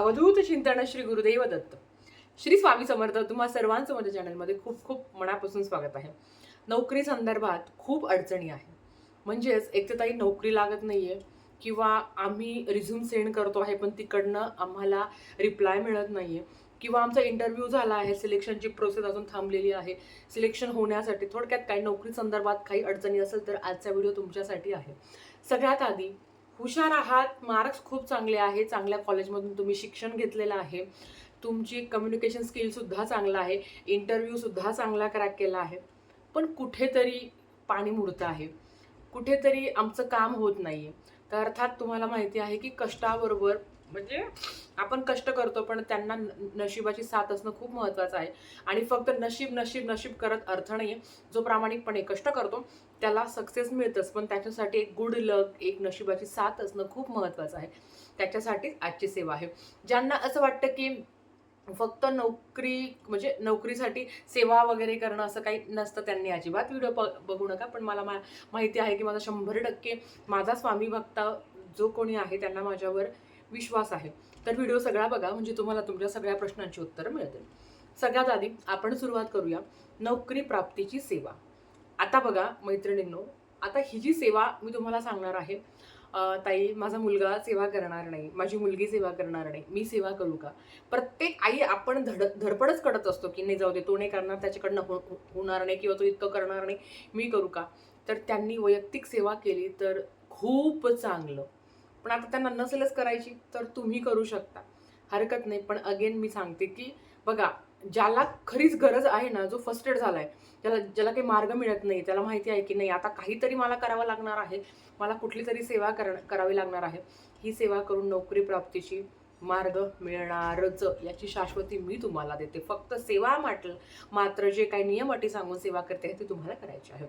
अवधूत चिंतन श्री गुरुदेव दत्त. श्री स्वामी समर्थ तुम्हा सर्वांचं माझ्या चॅनलमध्ये खूप खूप मनापासून स्वागत आहे. नोकरी संदर्भात खूप अडचणी आहे. म्हणजेच एक तर ताई नोकरी लागत नाही आहे किंवा आम्ही रिझ्यूम सेंड करतो आहे पण तिकडनं आम्हाला रिप्लाय मिळत नाही आहे किंवा आमचा इंटरव्ह्यू झाला आहे सिलेक्शनची प्रोसेस अजून थांबलेली आहे. सिलेक्शन होण्यासाठी थोडक्यात काही नोकरी संदर्भात काही अडचणी असेल तर आजचा व्हिडिओ तुमच्यासाठी आहे. सगळ्यात आधी हुशार आहात मार्क्स खूप चांगले आहे चांगल्या कॉलेजमधून तुम्ही शिक्षण घेतलेलं आहे. तुमची कम्युनिकेशन स्किलसुद्धा चांगला आहे इंटरव्ह्यूसुद्धा चांगला क्रॅक केला आहे. पण कुठेतरी पाणी मुरतं आहे. कुठेतरी आमचं काम होत नाही आहे तर अर्थात तुम्हाला माहिती आहे की कष्टाबरोबर म्हणजे आपण कष्ट करतो पण त्यांना न- नशिबाची साथ असणं खूप महत्त्वाचं आहे. आणि फक्त नशीब नशीब नशीब करत अर्थ नाही जो प्रामाणिकपणे कष्ट करतो त्याला सक्सेस मिळतंच पण त्याच्यासाठी एक गुड लक एक नशिबाची साथ असणं खूप महत्त्वाचं आहे. त्याच्यासाठीच आजची सेवा आहे. ज्यांना असं वाटतं की फक्त नोकरी म्हणजे नोकरीसाठी सेवा वगैरे करणं असं काही नसतं त्यांनी अजिबात व्हिडिओ बघू नका. पण मला मा माहिती आहे की माझा शंभर टक्के माझा स्वामी भक्त जो कोणी आहे त्यांना माझ्यावर विश्वास आहे. तर व्हिडिओ सगळा बघा म्हणजे तुम्हाला तुमच्या सगळ्या प्रश्नांची उत्तरं मिळतील. सगळ्यात आधी आपण सुरुवात करूया नोकरी प्राप्तीची सेवा. आता बघा मैत्रिणींनो आता ही जी सेवा मी तुम्हाला सांगणार आहे ताई माझा मुलगा सेवा करणार नाही माझी मुलगी सेवा करणार नाही मी सेवा करू का? प्रत्येक आई आपण धड धडपडच करत असतो की नाही जाऊ दे तो नाही करणार त्याच्याकडनं हो हो- होणार नाही किंवा तो इतकं करणार नाही मी करू का? तर त्यांनी वैयक्तिक सेवा केली तर खूप चांगलं. पण आता त्यांना नसेलच करायची तर तुम्ही करू शकता. हरकत नाही. पण अगेन मी सांगते की बघा ज्याला खरीच गरज आहे ना जो फर्स्ट एड झालाय ज्याला ज्याला काही मार्ग मिळत नाही त्याला माहिती आहे की नाही आता काहीतरी मला करावं लागणार आहे मला कुठली तरी सेवा कर करावी लागणार आहे ही सेवा करून नोकरी प्राप्तीची मार्ग मिळणारच याची शाश्वती मी तुम्हाला देते. फक्त सेवा म्हटलं मात्र जे काही नियम अटी सांगून सेवा करते ते तुम्हाला करायची आहे.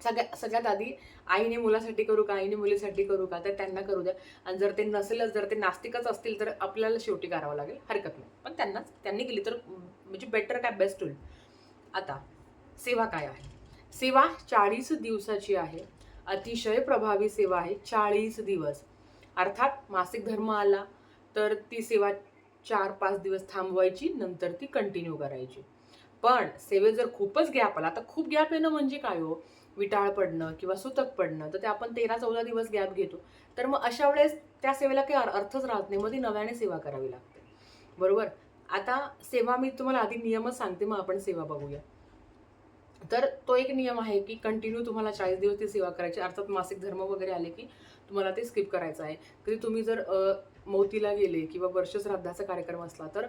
सगळ्या सगळ्यात आधी आईने मुलासाठी करू का? आईने मुलीसाठी करू का? तर त्यांना करू द्या. आणि जर ते नसेलच जर ते नास्तिकच असतील तर आपल्याला शेवटी करावं लागेल. हरकत नाही. पण त्यांनाच त्यांनी केली तर म्हणजे बेटर काय? बेस्ट होईल. आता सेवा काय आहे? सेवा चाळीस दिवसाची आहे. अतिशय प्रभावी सेवा आहे. चाळीस दिवस. अर्थात मासिक धर्म आला तर ती सेवा चार पाच दिवस थांबवायची नंतर ती कंटिन्यू करायची. पण सेवेत जर खूपच गॅप आला आता खूप गॅप येणं म्हणजे काय हो? विटाळ पडणं किंवा सुतक पडणं तर ते आपण तेरा चौदा दिवस गॅप घेतो. तर मग अशा वेळेस त्या सेवेला काही अर्थच राहत नाही. मग ती नव्याने सेवा करावी लागते. बरोबर? आता सेवा मी तुम्हाला आधी नियमच सांगते मग आपण सेवा बघूया. तर तो एक नियम आहे की कंटिन्यू तुम्हाला चाळीस दिवस ती सेवा करायची. अर्थात मासिक धर्म वगैरे आले की तुम्हाला ते स्किप करायचं आहे. तरी तुम्ही जर मोतीला मौतीला गेले किंवा वर्षश्राद्धाचा कार्यक्रम असला तर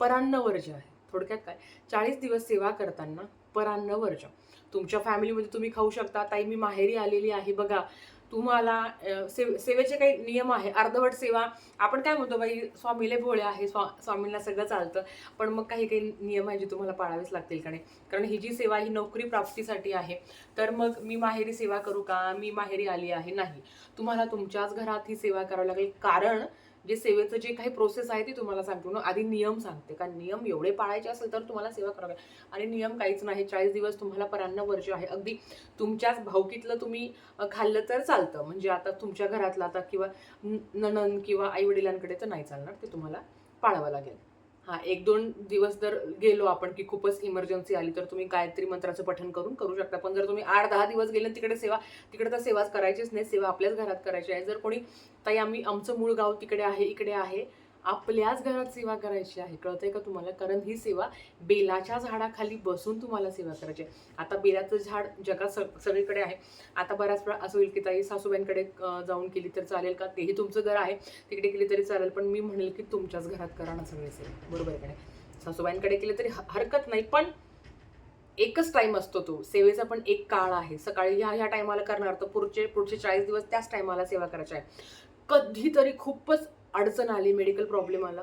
परान्न वर्ज आहे थोडक्यात काय? चाळीस दिवस सेवा करताना परान्न वर्ज तुमच्या फॅमिलीमध्ये तुम्ही खाऊ शकता. ताई मी माहेरी आलेली आहे. बघा तुम्हाला से सेव सेवेचे काही नियम आहे. अर्धवट सेवा आपण काय म्हणतो बाई स्वामीले भोळे आहे स्वा स्वामींना सगळं चालतं. पण मग काही काही नियम आहे जे तुम्हाला पाळावेच लागतील का नाही? कारण ही जी सेवा ही नोकरी प्राप्तीसाठी आहे. तर मग मी माहेरी सेवा करू का? मी माहेरी आली आहे. नाही. तुम्हाला तुमच्याच घरात ही सेवा करावी लागेल. कारण जे सेवेचं जे काही प्रोसेस आहे ती तुम्हाला सांगतो. ना आधी नियम सांगते. कारण नियम एवढे पाळायचे असेल तर तुम्हाला सेवा करावी आणि नियम काहीच नाही. चाळीस दिवस तुम्हाला परान्न वर्ष आहे. अगदी तुमच्याच भावकीतलं तुम्ही खाल्लं तर चालतं. म्हणजे आता तुमच्या घरातलं आता किंवा नणन किंवा आई वडिलांकडे तर नाही चालणार. ते तुम्हाला पाळावं लागेल. हा एक दोन दिवस जर गेलो आपण की खूपच इमर्जन्सी आली तर तुम्ही गायत्री मंत्राचं पठण करून करू शकता. पण जर तुम्ही आठ दहा दिवस गेले तिकडे सेवा तिकडे तर सेवाच करायचीच नाही सेवा आपल्याच घरात करायची आहे. जर कोणी ताई आम्ही आमचं मूळ गाव तिकडे आहे इकडे आहे आपल्याच घरात सेवा करायची आहे. कळतंय का तुम्हाला? कारण ही सेवा बेलाच्या झाडाखाली बसून तुम्हाला सेवा करायची आहे. आता बेलाचं झाड जगात सग सगळीकडे आहे. आता बऱ्याच वेळा असं होईल की ताई सासूबाईंकडे जाऊन केली तर चालेल का? तेही तुमचं घर आहे. तिकडे केली तरी चालेल. पण मी म्हणेल की तुमच्याच घरात करा ना सगळी सेवा. बरोबर आहे सासूबाईंकडे केले तरी ह- हरकत नाही. पण एकच टाईम असतो तो. सेवेचा पण एक काळ आहे. सकाळी ह्या ह्या टायमाला करणार तर पुढचे पुढचे चाळीस दिवस त्याच टायमाला सेवा करायची आहे. कधीतरी खूपच अडचण आली मेडिकल प्रॉब्लेम आला.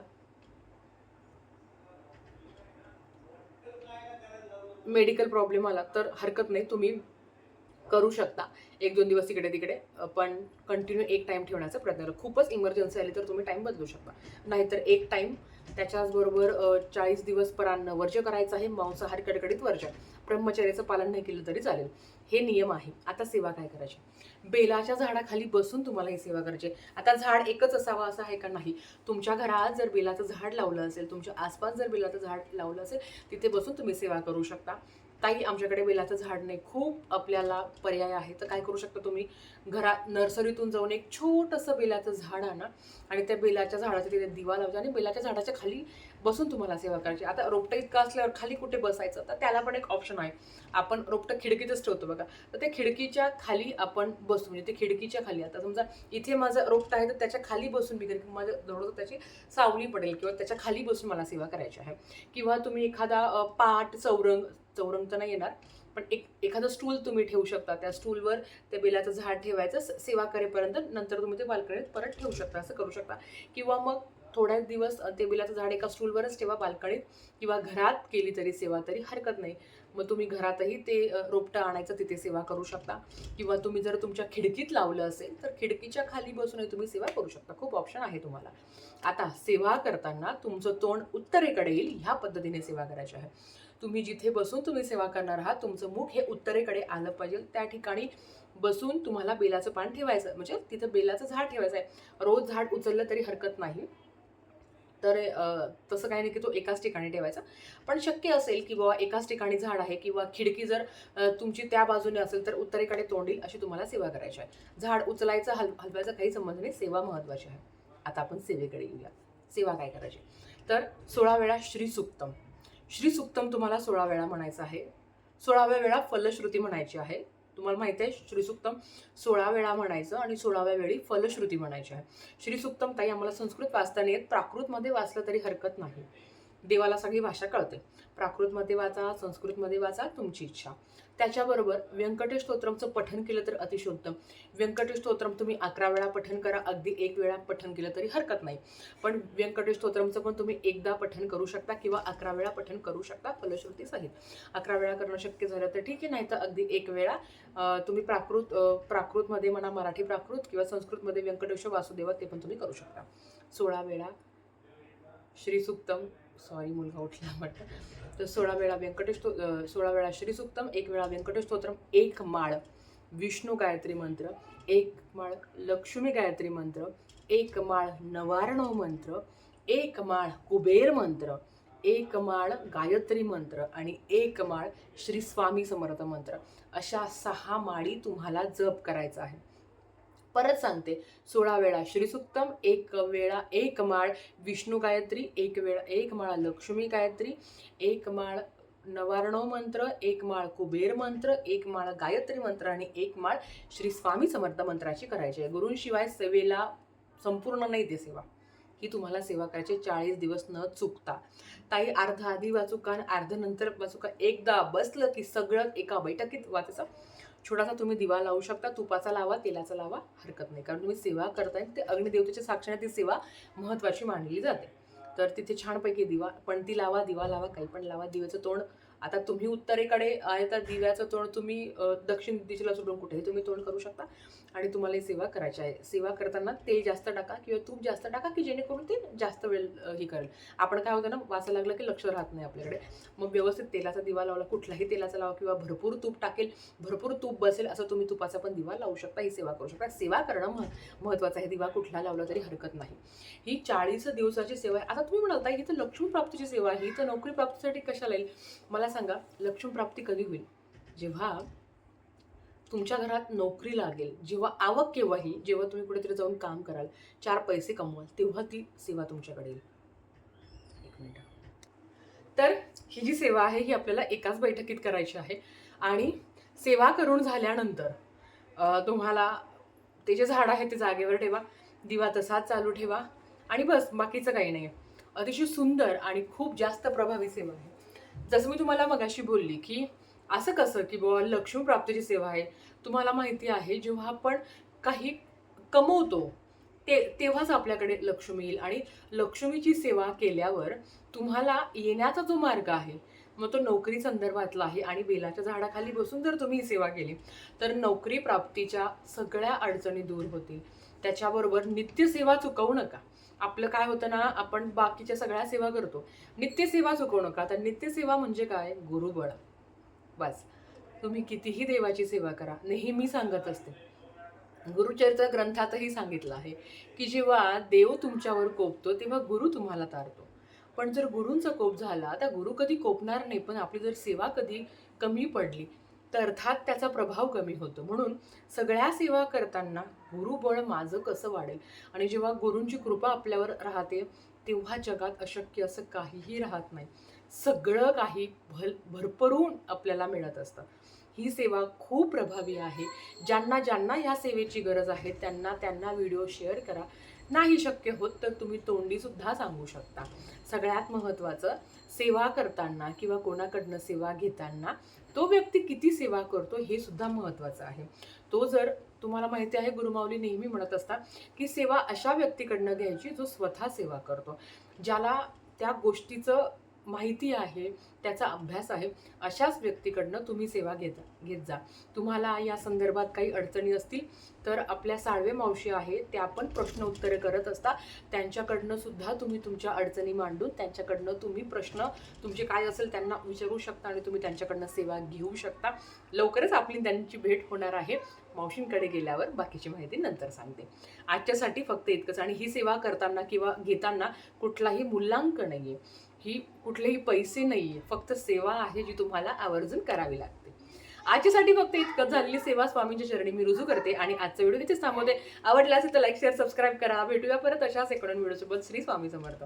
मेडिकल प्रॉब्लेम आला तर हरकत नाही तुम्ही करू शकता. एक दोन दिवस तिकडे तिकडे पण कंटिन्यू एक टाईम ठेवण्याचा प्रयत्न करा. खूपच इमर्जन्सी आली तर तुम्ही टाइम बदलू शकता. नाहीतर एक टाईम त्याच्याचबरोबर चाळीस दिवस परांना वर्ज करायचं आहे मांसाहार कडकडीत वर्ज ब्रह्मचर्याचं पालन नाही केलं तरी चालेल. हे नियम आहे. आता सेवा काय करायची? बेलाच्या झाडाखाली बसून तुम्हाला ही सेवा करायची आहे. आता झाड एकच असावं असं आहे का नाही? तुमच्या घरात जर बेलाचं झाड लावलं असेल तुमच्या आसपास जर बेलाचं झाड लावलं असेल तिथे बसून तुम्ही सेवा करू शकता. ताई आमच्याकडे बेलाचं झाड नाही. खूप आपल्याला पर्याय आहे. तर काय करू शकता तुम्ही? घरात नर्सरीतून जाऊन एक छोटंसं बेलाचं झाड आणा आणि त्या बेलाच्या झाडाच्या तिथे दिवा लावजा आणि बेलाच्या झाडाच्या खाली बसून तुम्हाला सेवा करायची. आता रोपटं इतकं असल्यावर खाली कुठे बसायचं? तर त्याला पण एक ऑप्शन आहे. आपण रोपटं खिडकीतच ठेवतो बघा. तर त्या खिडकीच्या खाली आपण बसू. म्हणजे ते खिडकीच्या खाली. आता समजा इथे माझं रोपटं आहे तर त्याच्याखाली बसून मी करेन. माझं थोडंसं त्याची सावली पडेल किंवा त्याच्याखाली बसून मला सेवा करायची आहे. किंवा तुम्ही एखादा पाट चौरंग चौरंग तर नाही येणार. पण एक एखादं स्टूल तुम्ही ठेवू शकता. त्या स्टूलवर त्या बेलाचं झाड ठेवायचं. सेवा करेपर्यंत नंतर तुम्ही ते बाल्कनीत परत ठेवू शकता. असं करू शकता. किंवा मग थोड्या दिवस तेबिलाचं ते बेलाचं झाड एका स्टूलवरच ठेवा बाल्कणीत किंवा घरात केली तरी सेवा तरी हरकत नाही. मग तुम्ही घरातही ते रोपटं आणायचं तिथे सेवा करू शकता. किंवा तुम्ही जर तुमच्या खिडकीत लावलं असेल तर खिडकीच्या खाली बसूनही तुम्ही सेवा करू शकता. खूप ऑप्शन आहे तुम्हाला. आता सेवा करताना तुमचं तोंड उत्तरेकडे येईल ह्या पद्धतीने सेवा करायची आहे. तुम्ही जिथे बसून तुम्ही सेवा करणार आहात तुमचं मुख हे उत्तरेकडे आलं पाहिजे. त्या ठिकाणी बसून तुम्हाला बेलाचं पान ठेवायचं म्हणजे तिथं बेलाचं झाड ठेवायचं आहे. रोज झाड उचललं तरी हरकत नाही. तर तसं काही नाही की तो एकाच ठिकाणी ठेवायचा. पण शक्य असेल की बाबा एकाच ठिकाणी झाड आहे किंवा खिडकी जर तुमची त्या बाजूने असेल तर उत्तरेकडे तोंडील अशी तुम्हाला सेवा करायची आहे. झाड उचलायचं हल हलवायचा काही संबंध नाही. सेवा महत्त्वाची आहे. आता आपण सेवेकडे येऊया. सेवा काय करायची? तर सोळा वेळा श्री सुक्तम. श्री सुक्तम तुम्हाला सोळा वेळा म्हणायचं आहे. सोळाव्या वेळा फलश्रुती म्हणायची आहे. तुम्हाला माहिती आहे श्रीसुक्तम सोळा वेळा म्हणायचं आणि सोळाव्या वेळी फलश्रुती म्हणायची आहे. श्रीसुक्तम ताई आम्हाला संस्कृत वाचता येत प्राकृतमध्ये वाचलं तरी हरकत नाही. देवाला सगळी भाषा कळते. प्राकृतमध्ये वाचा संस्कृतमध्ये वाचा तुमची इच्छा. त्याच्याबरोबर व्यंकटेश स्तोत्रमचं पठन केलं तर अतिशय उत्तम व्यंकटेश स्तोत्रम तुम्ही अकरा वेळा पठन करा अगदी एक वेळा पठन केलं तरी हरकत नाही. पण व्यंकटेश स्तोत्रमचं पण तुम्ही एकदा पठन करू शकता किंवा अकरा वेळा पठन करू शकता फलश्रुती सहित. अकरा वेळा करणं शक्य झालं तर ठीक आहे नाही तर अगदी एक वेळा तुम्ही प्राकृत प्राकृतमध्ये म्हणा मराठी प्राकृत किंवा संस्कृतमध्ये व्यंकटेश वासुदेवा ते पण तुम्ही करू शकता. सोळा वेळा. श्रीसुक्तम सॉरी मुलगा उठला म्हटलं. तर सोळा वेळा व्यंकटेश सोळा वेळा श्रीसुक्तम एक वेळा व्यंकटेश स्तोत्रम एक माळ. विष्णू गायत्री मंत्र एक माळ. लक्ष्मी गायत्री मंत्र एक माळ नवारणव मंत्र एक माळ कुबेर मंत्र एक माळ गायत्री मंत्र आणि एक माळ श्री स्वामी समर्थ मंत्र. अशा सहा माळी तुम्हाला जप करायचा आहे. परत सांगते. सोळा वेळा श्रीसुक्तम एक वेळा एक माळ विष्णू गायत्री एक वेळा एक माळ लक्ष्मी गायत्री एक माळ नवारणव मंत्र एक माळ कुबेर मंत्र एक माळ गायत्री मंत्र आणि एक माळ श्री स्वामी समर्थ मंत्राची करायची आहे. गुरूंशिवाय सेवेला संपूर्ण नाही ते सेवा. ही तुम्हाला सेवा करायची चाळीस दिवस न चुकता. ताई अर्ध आधी वाचू का आणि अर्ध नंतर वाचू का? एकदा बसलं की सगळं एका बैठकीत वाचायचं. छोटासा तुम्ही दिवा लावू शकता तुपाचा लावा तेलाचा लावा हरकत नाही. कारण तुम्ही सेवा करताय ते अग्निदेवतेच्या साक्षीने ती सेवा महत्त्वाची मानली जाते. तर तिथे छानपैकी दिवा पण ती लावा दिवा लावा काही पण लावा दिव्याचं तोंड. आता तुम्ही उत्तरेकडे आहे तर दिव्याचं तोंड तुम्ही दक्षिण दिशेला सोडून कुठेही तुम्ही तोंड करू शकता. आणि तुम्हाला ही सेवा करायची आहे. सेवा करताना तेल जास्त टाका किंवा तूप जास्त टाका की जेणेकरून ते जास्त वेळ हे करेल. आपण काय होतं ना वाचायला लागलं की लक्ष राहत नाही आपल्याकडे. मग व्यवस्थित तेलाचा दिवा लावला कुठलाही तेलाचा लावा किंवा भरपूर तूप टाकेल भरपूर तूप बसेल असं तुम्ही तुपाचा पण दिवा लावू शकता ही सेवा करू शकता. सेवा करणं मह महत्त्वाचं आहे. दिवा कुठला लावला तरी हरकत नाही. ही चाळीस दिवसाची सेवा आहे. आता तुम्ही म्हणता ही तर लक्ष्मी प्राप्तीची सेवा आहे. ही तर नोकरी प्राप्तीसाठी कशाला येईल? मला सांगा लक्ष्मी प्राप्ती कधी होईल? जेव्हा तुमच्या घरात नोकरी लागेल जेव्हा आवक केव्हाही जेव्हा तुम्ही कुठेतरी जाऊन काम कराल चार पैसे कमवाल तेव्हा ती सेवा तुमच्याकडे येईल. एक मिनिट. तर ही जी सेवा आहे ही आपल्याला एकाच बैठकीत करायची आहे. आणि सेवा करून झाल्यानंतर तुम्हाला ते जे झाड आहे ते जागेवर ठेवा दिवा तसाच चालू ठेवा आणि बस बाकीचं काही नाही. अतिशय सुंदर आणि खूप जास्त प्रभावी सेवा आहे. जसं मी तुम्हाला मगाशी बोलली की असं कसं की बाबा लक्ष्मी प्राप्तीची सेवा आहे? तुम्हाला माहिती आहे जेव्हा आपण काही कमवतो ते तेव्हाच आपल्याकडे लक्ष्मी येईल. आणि लक्ष्मीची सेवा केल्यावर तुम्हाला येण्याचा जो मार्ग आहे मग तो नोकरी संदर्भातला आहे आणि बेलाच्या झाडाखाली बसून जर तुम्ही ही सेवा केली तर नोकरी प्राप्तीच्या सगळ्या अडचणी दूर होतील. त्याच्याबरोबर नित्यसेवा चुकवू नका. आपलं काय होतं ना आपण बाकीच्या सगळ्या सेवा करतो. नित्यसेवा चुकवू नका. तर नित्यसेवा म्हणजे काय? गुरुबळ. बस. तुम्ही कितीही देवाची सेवा करा नेहमी सांगत असते. गुरुचरित्र ग्रंथातही सांगितलं आहे की जेव्हा देव तुमच्यावर कोपतो तेव्हा गुरु तुम्हाला तारतो. पण जर गुरूंचा कोप झाला तर गुरु कधी कोपणार नाही पण आपली जर सेवा कधी कमी पडली तर अर्थात त्याचा प्रभाव कमी होतो. म्हणून सगळ्या सेवा करताना गुरुबळ माझं कसं वाढेल? आणि जेव्हा गुरूंची कृपा आपल्यावर राहते तेव्हा जगात अशक्य असं काहीही राहत नाही. सगळं काही भल भरभरून आपल्याला मिळत असतं. ही सेवा खूप प्रभावी आहे. ज्यांना ज्यांना ह्या सेवेची गरज आहे त्यांना त्यांना व्हिडिओ शेअर करा. नाही शक्य होत तर तुम्ही तोंडीसुद्धा सांगू शकता. सगळ्यात महत्त्वाचं सेवा करताना किंवा कोणाकडनं सेवा घेताना तो व्यक्ती किती सेवा करतो हे सुद्धा महत्त्वाचं आहे. तो जर तुम्हाला माहिती आहे गुरुमाऊली नेहमी म्हणत असतात की सेवा अशा व्यक्तीकडनं घ्यायची जो स्वतः सेवा करतो. ज्याला त्या गोष्टीचं माहिती आहे त्याचा अभ्यास आहे अशाच व्यक्तीकडनं तुम्ही सेवा घेता घेत जा. तुम्हाला या संदर्भात काही अडचणी असतील तर आपल्या साळवे मावशी आहे त्या पण प्रश्न उत्तरे करत असता. त्यांच्याकडनं सुद्धा तुम्ही तुमच्या अडचणी मांडून त्यांच्याकडनं तुम्ही प्रश्न तुमचे काय असेल त्यांना विचारू शकता आणि तुम्ही त्यांच्याकडनं सेवा घेऊ शकता. लवकरच आपली त्यांची भेट होणार आहे. मावशींकडे गेल्यावर बाकीची माहिती नंतर सांगते. आजच्यासाठी फक्त इतकंच आणि ही सेवा करताना किंवा घेताना कुठलाही मूल्यांक नाही आहे ही कुठलेही पैसे नाही आहे फक्त सेवा आहे जी तुम्हाला आवर्जून करावी लागते. आजच्यासाठी फक्त इतकं झालेली सेवा स्वामींच्या चरणी मी रुजू करते आणि आजचा व्हिडिओ तिथेच थांबवते. आवडला असेल तर लाईक शेअर सबस्क्राईब करा. भेटूया परत अशाच एकडून व्हिडिओसोबत श्री स्वामी समर्थ.